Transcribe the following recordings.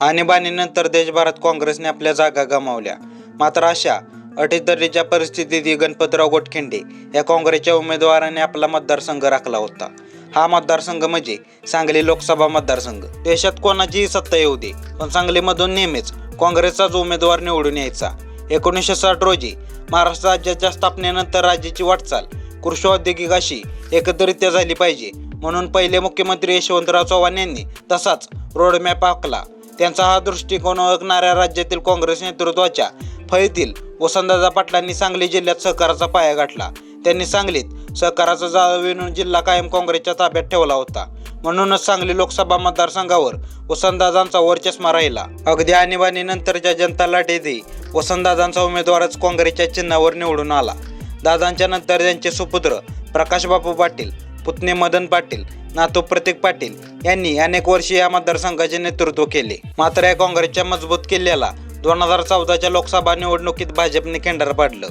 आणीबाणीनंतर देशभरात काँग्रेसने आपल्या जागा गमावल्या. मात्र अशा अटीतरीच्या परिस्थितीत गणपतराव गोटखिंडे या काँग्रेसच्या उमेदवाराने आपला मतदारसंघ राखला होता. हा मतदारसंघ म्हणजे सांगली लोकसभा मतदारसंघ. देशात कोणाचीही सत्ता येऊ दे पण सांगलीमधून नेहमीच काँग्रेसचाच उमेदवार निवडून यायचा. एकोणीसशे साठ रोजी महाराष्ट्र राज्याच्या स्थापनेनंतर राज्याची वाटचाल कृषी औद्योगिक अशी एकत्रित्या झाली पाहिजे म्हणून पहिले मुख्यमंत्री यशवंतराव चव्हाण यांनी तसाच रोडमॅप आखला. त्यांचा हा दृष्टिकोन ओळखणाऱ्या राज्यातील काँग्रेस नेतृत्वाच्या फळीतील वसंतदादा पाटलांनी सांगली जिल्ह्यात सहकाराचा पाया गाठला. त्यांनी सांगलीत सहकाराचा जाळं विणून जिल्हा कायम काँग्रेसच्या ताब्यात ठेवला होता. म्हणूनच सांगली लोकसभा मतदारसंघावर वसंतदादांचा वरचष्मा राहिला. अगदी आणीबाणीनंतरच्या जनता लाटेतही वसंतदादांचा उमेदवारच काँग्रेसच्या चिन्हावर निवडून आला. दादांच्या नंतर त्यांचे सुपुत्र प्रकाशबापू पाटील पुतणे मदन पाटील नातू प्रतीक पाटील यांनी अनेक वर्षे या मतदारसंघाचे नेतृत्व केले. मात्र या काँग्रेसच्या मजबूत किल्ल्याला दोन हजार चौदाच्या लोकसभा निवडणुकीत भाजपने केंडर पाडलं.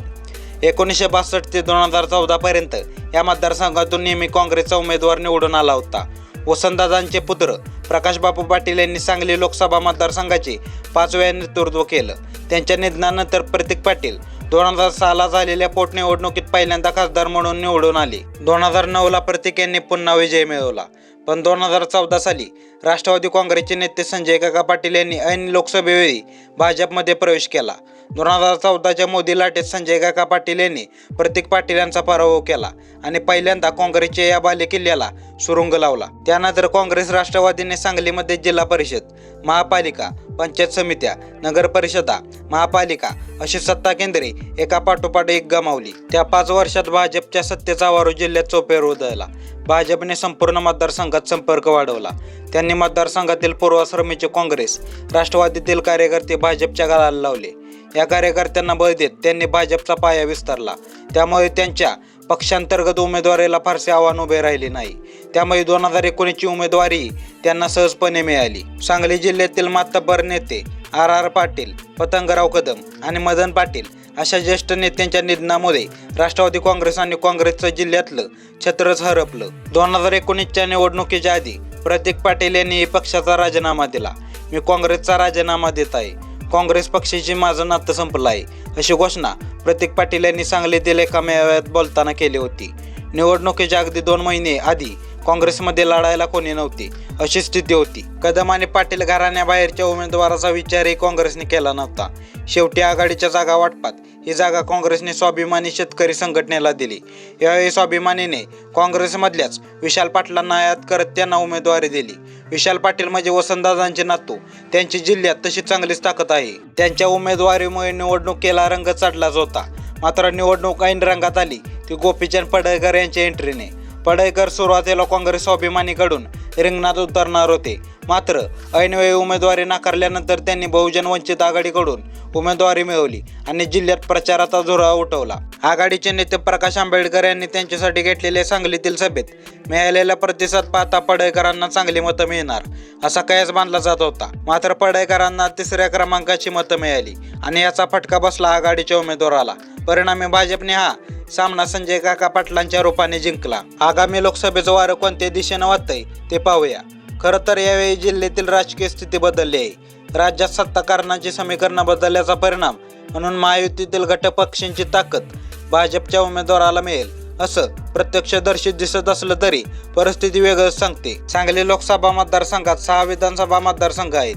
एकोणीसशे बासष्ट ते दोन हजार चौदापर्यंत या मतदारसंघातून नेहमी काँग्रेसचा उमेदवार निवडून आला होता. वसंतदादांचे पुत्र प्रकाशबापू पाटील यांनी सांगली लोकसभा मतदारसंघाचे पाच वेळा नेतृत्व केलं. त्यांच्या निधनानंतर प्रतीक पाटील दोन हजार सहाला झालेल्या पोटनिवडणुकीत पहिल्यांदा खासदार म्हणून निवडून आले. दोन हजार नऊला प्रतीक यांनी पुन्हा विजय मिळवला. पण दोन हजार चौदा साली राष्ट्रवादी काँग्रेसचे नेते संजय काका पाटील यांनी ऐन लोकसभेवेळी भाजपमध्ये प्रवेश केला. दोन हजार चौदाच्या मोदी लाटेत संजय काका पाटील यांनी प्रतीक पाटील यांचा पराभव केला आणि पहिल्यांदा काँग्रेसच्या या बालेकिल्ल्याला सुरुंग लावला. त्यानंतर काँग्रेस राष्ट्रवादीने सांगलीमध्ये जिल्हा परिषद महापालिका पंचायत समित्या नगर परिषदा महापालिका अशी सत्ता केंद्रे एका पाठोपाठ एक गमावली. त्या पाच वर्षात भाजपच्या सत्तेचा वारू जिल्ह्यात चोपेर उधळला. भाजपने संपूर्ण मतदारसंघात संपर्क वाढवला. त्यांनी मतदारसंघातील पूर्वाश्रमीचे काँग्रेस राष्ट्रवादीतील कार्यकर्ते भाजपच्या गाळाला लावले. या कार्यकर्त्यांना बळ देत त्यांनी भाजपचा पाया विस्तारला. त्यामुळे त्यांच्या पक्षांतर्गत उमेदवारीला फारसे आव्हान उभे राहिले नाही. त्यामुळे दोन हजार एकोणीसची उमेदवारी त्यांना सहजपणे मिळाली. सांगली जिल्ह्यातील मातब्बर नेते आर आर पाटील पतंगराव कदम आणि मदन पाटील अशा ज्येष्ठ नेत्यांच्या निधनामुळे राष्ट्रवादी काँग्रेस आणि काँग्रेसचं जिल्ह्यातलं छत्रच हरपलं. दोन हजार एकोणीसच्या निवडणुकीच्या आधी प्रतीक पाटील यांनी पक्षाचा राजीनामा दिला. मी काँग्रेसचा राजीनामा देत आहे. काँग्रेस पक्षाची माझं नातं संपलं आहे अशी घोषणा प्रतीक पाटील यांनी सांगलीतील एका मेळाव्यात बोलताना केली होती. निवडणुकीच्या अगदी दोन महिने आधी काँग्रेसमध्ये लढायला कोणी नव्हते अशी स्थिती होती. कदम आणि पाटील घराण्याबाहेरच्या उमेदवाराचा विचारही काँग्रेसने केला नव्हता. शेवटी आघाडीच्या जागा वाटपात ही जागा काँग्रेसने स्वाभिमानी शेतकरी संघटनेला दिली. यावेळी स्वाभिमानीने काँग्रेसमधल्याच विशाल पाटलांना आयात करत त्यांना उमेदवारी दिली. विशाल पाटील म्हणजे वसंतदादांचे नातू. त्यांची जिल्ह्यात तशी चांगलीच ताकद आहे. त्यांच्या उमेदवारीमुळे निवडणुकीला रंग चढलाच होता. मात्र निवडणूक ऐन रंगात आली ती गोपीचंद पडळकर यांच्या एंट्रीने पडळकर सुरुवातीला काँग्रेस स्वाभिमानीकडून रिंगणात उतरणार होते. मात्र ऐनवेळी उमेदवारी नाकारल्यानंतर त्यांनी बहुजन वंचित आघाडीकडून उमेदवारी मिळवली आणि जिल्ह्यात प्रचाराचा झुरा उठवला. आघाडीचे नेते प्रकाश आंबेडकर यांनी त्यांच्यासाठी घेतलेल्या सांगलीतील सभेत मिळालेला प्रतिसाद पाहता पडळकरांना चांगली मतं मिळणार असा कयास बांधला जात होता. मात्र पडळकरांना तिसऱ्या क्रमांकाची मतं मिळाली आणि याचा फटका बसला आघाडीच्या उमेदवाराला. परिणामी भाजपने हा सामना संजय काका पाटलांच्या रूपाने जिंकला. आगामी लोकसभेचं वारं कोणत्या दिशेनं वाहतंय ते पाहूया. खरं तर यावेळी जिल्ह्यातील राजकीय स्थिती बदलली आहे. राज्यात सत्ताकारणाची समीकरणं बदलल्याचा परिणाम म्हणून महायुतीतील घटक पक्षांची ताकद भाजपच्या उमेदवाराला मिळेल असं प्रत्यक्षदर्शी दिसत असलं तरी परिस्थिती वेगळंच सांगते. सांगली लोकसभा मतदारसंघात सहा विधानसभा मतदारसंघ आहेत.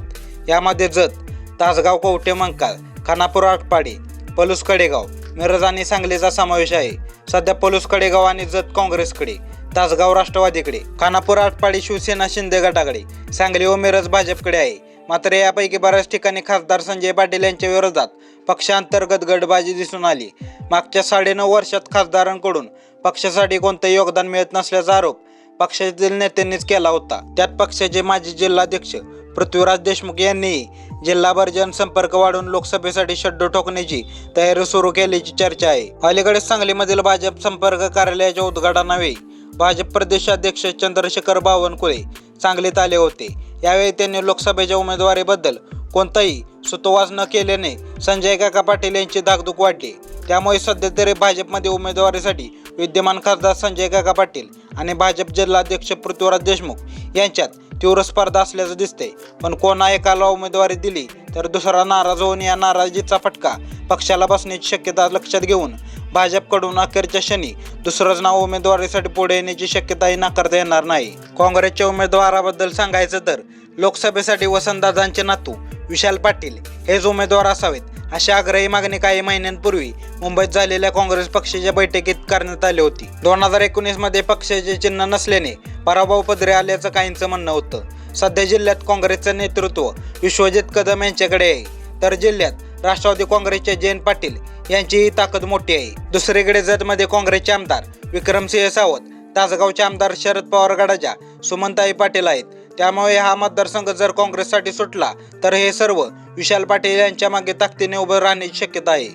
यामध्ये जत तासगाव कवठे मंकाळ खानापूर आटपाडी पलूस कडेगाव मिरज आणि सांगलीचा समावेश आहे. सध्या पलूस कडेगाव आणि जत काँग्रेसकडे. तासगाव राष्ट्रवादीकडे खानापूर आटपाडी शिवसेना शिंदे गटाकडे. सांगली व मिरज भाजपकडे आहे. मात्र यापैकी बऱ्याच ठिकाणी खासदार संजय पाटील यांच्या विरोधात पक्षांतर्गत गटबाजी दिसून आली. मागच्या साडेनऊ वर्षात खासदारांकडून पक्षासाठी कोणतंही योगदान मिळत नसल्याचा आरोप पक्षातील नेत्यांनीच केला होता. त्यात पक्षाचे माजी जिल्हाध्यक्ष पृथ्वीराज देशमुख यांनीही जिल्हाभर जनसंपर्क वाढून लोकसभेसाठी शड्डू ठोकण्याची तयारी सुरू केल्याची चर्चा आहे. अलीकडे सांगलीमधील भाजप संपर्क कार्यालयाच्या उद्घाटनावेळी भाजप प्रदेशाध्यक्ष चंद्रशेखर बावनकुळे सांगलीत आले होते. यावेळी त्यांनी लोकसभेच्या उमेदवारीबद्दल कोणताही सुतोवाच न केल्याने संजय काका पाटील यांची धाकधूक वाढली. त्यामुळे सध्या तरी भाजपमध्ये उमेदवारीसाठी विद्यमान खासदार संजय काका पाटील आणि भाजप जिल्हाध्यक्ष पृथ्वीराज देशमुख यांच्यात तीव्र स्पर्धा असल्याचं दिसते पण कोणा एकाला उमेदवारी दिली तर दुसरा नाराज होऊन या नाराजीचा फटका पक्षाला बसण्याची शक्यता लक्षात घेऊन भाजपकडून अखेरच्या क्षणी दुसरंच नाव उमेदवारीसाठी पुढे येण्याची शक्यताही नाकारता येणार नाही. काँग्रेसच्या उमेदवाराबद्दल सांगायचं तर लोकसभेसाठी वसंतदादांचे नातू विशाल पाटील हेच उमेदवार असावेत अशी आग्रही मागणी काही महिन्यांपूर्वी मुंबईत झालेल्या काँग्रेस पक्षाच्या बैठकीत करण्यात आली होती. दोन हजार एकोणीसमध्ये पक्षाचे चिन्ह नसल्याने पराभव पदरे आल्याचं काहींचं म्हणणं होतं. सध्या जिल्ह्यात काँग्रेसचं नेतृत्व विश्वजित कदम यांच्याकडे आहे. तर जिल्ह्यात राष्ट्रवादी काँग्रेसचे जयंत पाटील यांचीही ताकद मोठी आहे. दुसरीकडे जतमध्ये काँग्रेसचे आमदार विक्रमसिंह सावंत तासगावचे आमदार शरद पवार गडाच्या सुमनताई पाटील आहेत. त्यामुळे हा मतदारसंघ जर काँग्रेससाठी सुटला तर हे सर्व विशाल पाटील यांच्या मागे ताकदीने उभं राहण्याची शक्यता आहे.